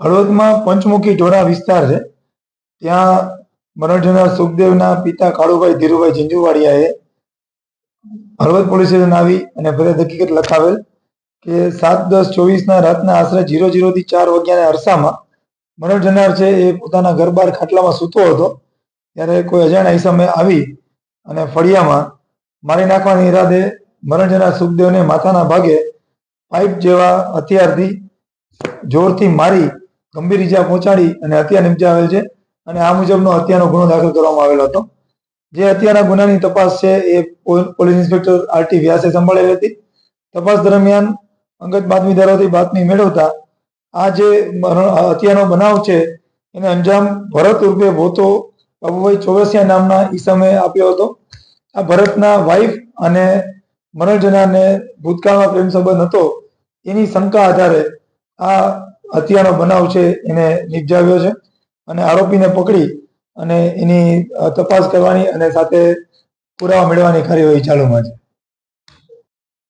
હળવદમાં પંચમુખી ઢોરા વિસ્તાર છે. ત્યાં મરણ જનાર સુખદેવના પિતા કાળુભાઈ ધીરુભાઈ ઝીંઝુવાડિયાએ હળવદ પોલીસ સ્ટેશન આવી અને ફરિયાદ હકીકત લખાવેલ કે સાત દસ ચોવીસના રાતના આશરે જીરો જીરોથી ચાર વાગ્યાના અરસામાં મરણજનાર છે એ પોતાના ઘર બહાર ખાટલામાં સૂતો હતો. ત્યારે કોઈ અજાણ્યા ઈસમે આવી અને ફળિયામાં મારી નાખવાની ઈરાદે મરણ જનાર સુખદેવને માથાના ભાગે પાઇપ જેવા હથિયારથી જોરથી મારી ગંભીર ઈજા પહોંચાડી અને હત્યા નિપજાવેલ છે અને આ મુજબનો હત્યાનો ગુનો દાખલ કરવામાં આવેલો હતો. જે હત્યાના ગુનાની તપાસ છે એ પોલીસ ઇન્સ્પેક્ટર આરટી વ્યાસે સંભાળેલી હતી. તપાસ દરમિયાન અંગત બાતમીદારોથી બાતમી મેળવતા આ જે હત્યાનો બનાવ છે એને અંજામ ભરત રૂપે ભોતો બાબુભાઈ ચોરસિયા નામના ઈસમે આપ્યો હતો. આ ભરતના વાઈફ અને મરણ જનારને ભૂતકાળમાં પ્રેમ સંબંધ હતો, એની શંકા આધારે આ હત્યાનો બનાવ છે એને નિપજાવ્યો છે અને આરોપીને પકડી અને એની તપાસ કરવાની અને સાથે પુરાવા મેળવવાની કાર્યવાહી ચાલુમાં છે.